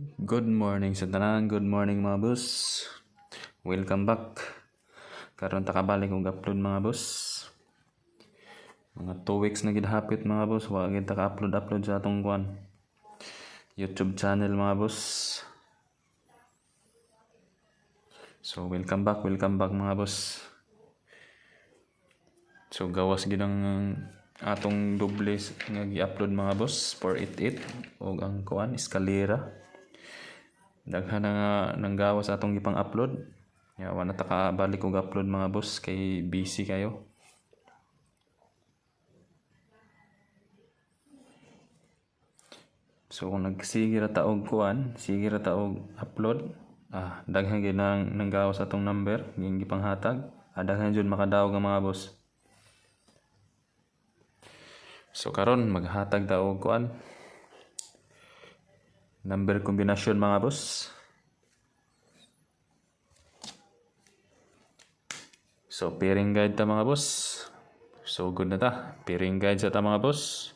Good morning sa tanan, good morning mga boss. Welcome back. Karon ta kabalik og upload mga boss. Mga 2 weeks na gid hapit mga boss, wa gid ta ka-upload upload sa atong kwan. YouTube channel mga boss. So welcome back, welcome back mga boss. So gawas gid ang atong doble nga gi-upload mga boss 488 og ang kuan eskalera daghan na nga nang gawas atong ipang upload. Ya wala ta ka balik og upload mga boss kay busy kayo. So kung nagsige ra ta og kuan sige ra ta og upload. Ah daghan gyud nang nang gawas atong number ging gipanghatag ah, jud makadawog ang mga boss. So karon maghatag ta og kuan number kombinasyon mga boss. So pairing guide ta mga boss. So good na ta. Pairing guide sa ta mga boss.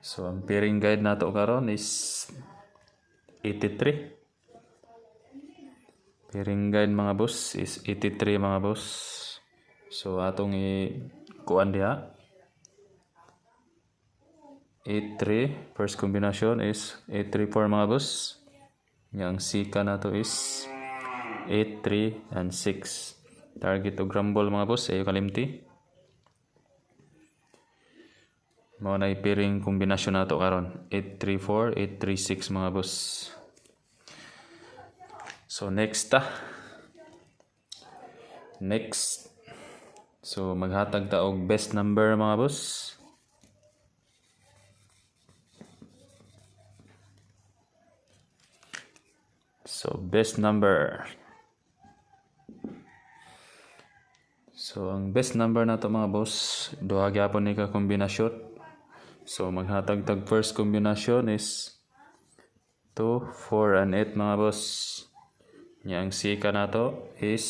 So ang pairing guide nato karon is 83. Pairing guide mga boss is 83 mga boss. So atong i kuan diha 8-3. First combination is 8-3-4 mga boss. Yang sika na to is 8-3 and 6. Target to grumble mga boss. Ayo kalimti. Mao na ipiring kombinasyon na to karon. 8-3-4, 8-3-6 mga boss. So next ta. Next. So maghatag ta og best number mga boss. So, best number. So, ang best number na to mga boss, duha gyapon ni ka kombinasyon. So, maghatag tag first kombinasyon is 2, 4, and 8 mga boss. Yang sika na to is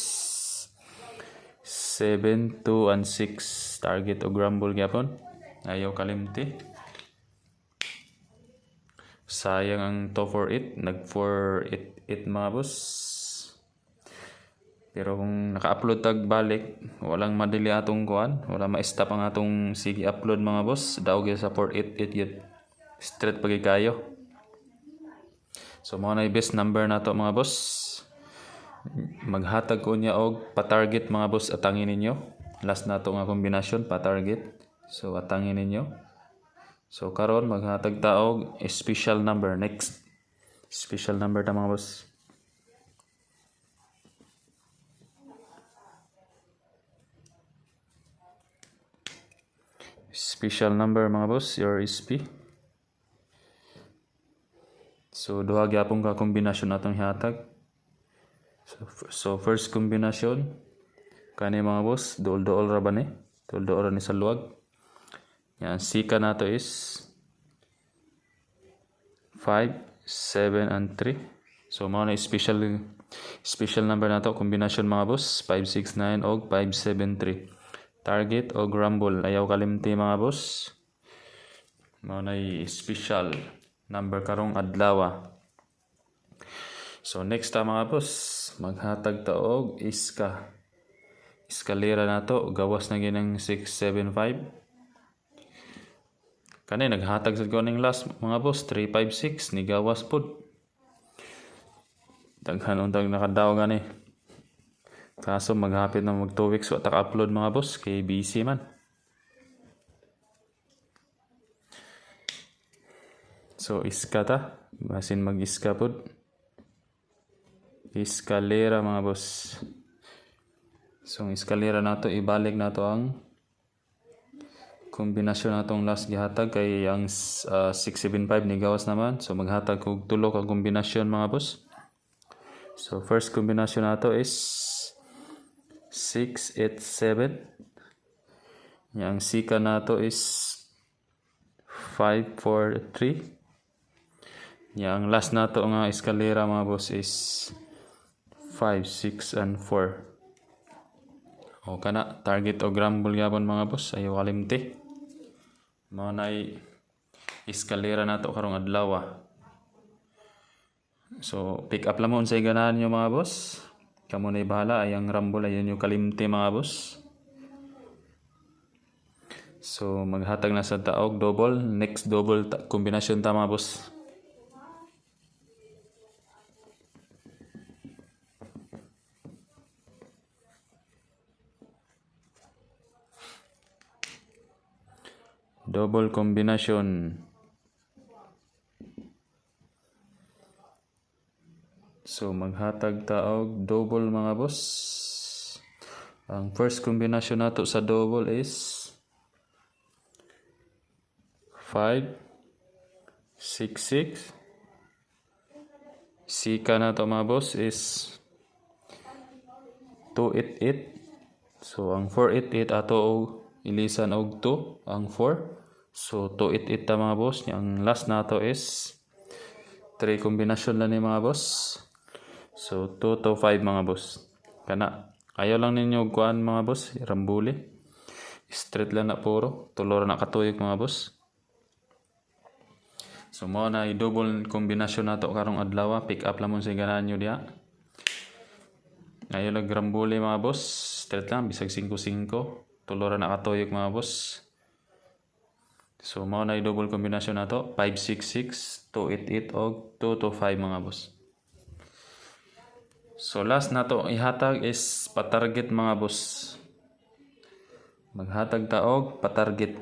7, 2, and 6. Target o grumble gyapon. Ayaw kalimti. Sayang ang 2 for 8. Nag 4 8 8 mga boss. Pero kung naka-upload tag balik, walang madili atong kuan, wala ma-stop ang atong sige upload mga boss. Gyud sa 488 yun. Straight pagi kayo. So mo na best number nato mga boss. Maghatag ko niya og pa-target mga boss atangin ninyo. Last nato nga kombinasyon pa-target. So atangin ninyo. So karon maghatag ta og special number next. Special number ta mga boss. Special number mga boss, your SP. So duha gyapon ka kombinasyon atong hihatag. So, so first kombinasyon kani mga boss, duol-duol ra ba ni? Duol-duol ra ni sa luwag. Yan, sika nato is 5, 7, and 3. So, mga na special special number nato kombinasyon mga boss, 5, 6, 9, og 5, 7, 3. Target o grumble, ayaw kalimti mga boss. Mga na special number karong adlaw. So, next ta mga boss, maghatag ta og iska. Eskalera nato, gawas na ginang 675. Kani naghatag sa kuning last mga boss 356 ni gawas pud. Daghan untag nakadaw gani. Kaso maghapit na mag 2 weeks wa ta upload mga boss kay busy man. So iska ta, basin mag-iska pud. Eskalera mga boss. So ang eskalera nato ibalik nato ang kombinasyon natong last gihatag kay ang uh, 675 ni gawas naman. So maghatag og tulo ka kombinasyon mga boss. So first kombinasyon nato is 687 yang sika nato is 543 yang last nato nga eskalera mga boss is 5 6 and 4 o kana target o grumble yapon mga boss ayaw kalimti mao nay eskalera nato karong adlaw. ah. So, pick up lang mo sa ganahan nyo mga boss. Kamu na bahala. Ayang rumble, ayun yung kalimti mga boss. So, maghatag na sa taog, double. Next double kombinasyon ta mga boss. Double kombinasyon. So, maghatag taog, double mga boss. Ang first kombinasyon nato sa double is 5, 6, 6. Sika na to mga boss is 288. So, ang 488 ato ilisan og 2, ang 4. So, 288 ta mga boss. Ang last nato is 3 kombinasyon lang ni mga boss. So, 2 to 5 mga boss. Kana. Ayaw lang ninyo kuan mga boss. Rambuli. Straight lang na puro. Tulor na katuyok mga boss. So, mo na i-double kombinasyon na to karong adlaw. Pick up lang mo sa ganahan nyo diha. Ayaw lang mga boss. Straight lang. Bisag 5-5. Tulor na katuyok mga boss. So, mo na i-double kombinasyon na to. 566, 288, o 2 to 5 mga boss. So last na to ihatag is patarget mga boss. Maghatag taog patarget.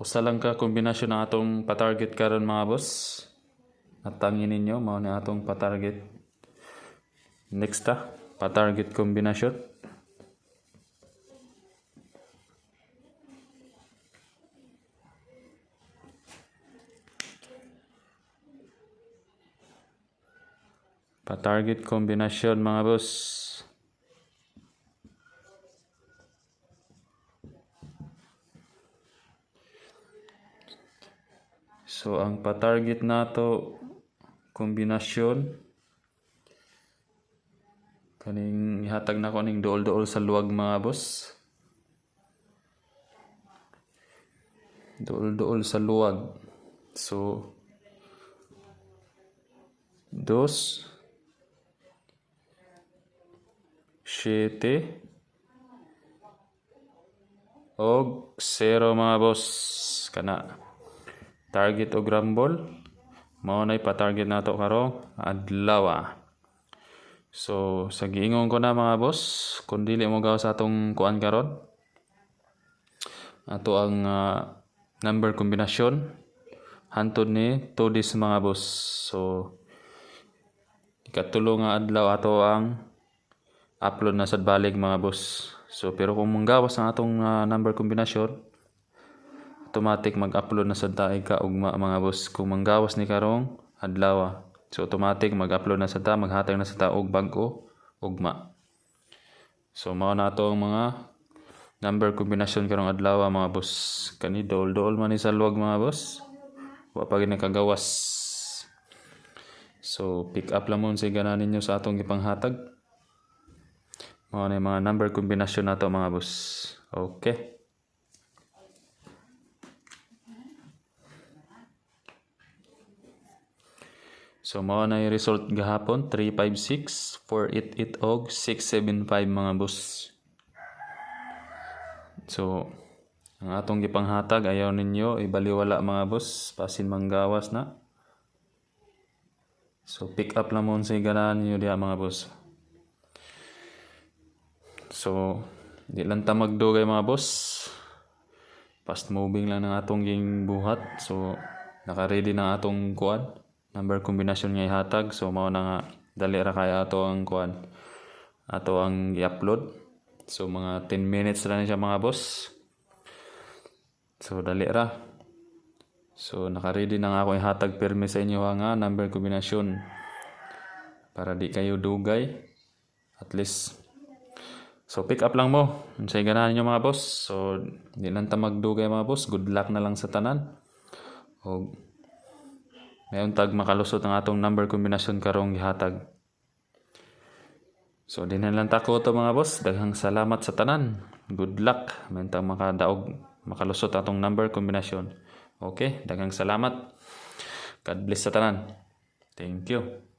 Usa lang ka kombinasyon ng atong patarget karon mga boss. Natangin ninyo mao ni atong patarget. Next ta, patarget kombinasyon. Pa-target kombinasyon mga boss. So ang pa-target nato kombinasyon kaning ihatag na ko ning dool-dool sa luwag mga boss. Dool-dool sa luwag. So dos Siyete. Og zero mga boss. Kana. Target og rumble. Mao na pa-target nato karong adlaw. ah. So, sa giingon ko na mga boss, kung dili mo gaw sa atong kuan karon. Ato ang ah, number kombinasyon. Hantod ni 2 dis mga boss. So, ikatulo nga adlaw ato ang upload na sa balik mga boss. So pero kung manggawas ang atong ah, number kombinasyon, automatic mag-upload na sa taig ka ugma mga boss. Kung manggawas ni karong adlaw. So automatic mag-upload na sa ta, maghatag na sa ta og bag-o ugma. So mao na ato ang mga number kombinasyon karong adlaw mga boss. Kani dol-dol man sa luwag mga boss. Wa pa nakagawas. So pick up lang mo sa gana ninyo sa atong gipanghatag. Mga na yung mga number kombinasyon na to mga boss. Okay. So, mao na yung result gahapon. 356, 488 og 675 mga boss. So, ang atong gipanghatag ayaw ninyo ibaliwala mga boss. Pasin manggawas na. So, pick up lang mo sa ganahan ninyo diha mga boss. So, di lang ta magdugay mga boss. Fast moving lang ng atong ging buhat. So, naka-ready na atong kuan. Number kombinasyon nga ihatag. So, mao na nga dali ra kaya ato ang kuan. Ato ang i-upload. So, mga 10 minutes lang siya mga boss. So, dali ra. So, naka-ready na nga ako ihatag permi sa inyo nga number kombinasyon. Para di kayo dugay. At least So pick up lang mo. Unsay ganahan niyo mga boss. So di lang ta magdugay mga boss. Good luck na lang sa tanan. O mayon tag makalusot ang atong number kombinasyon karong gihatag. So di na lang ta ko to mga boss. Daghang salamat sa tanan. good luck mentang makadaog makalusot atong number kombinasyon okay daghang salamat God bless sa tanan thank you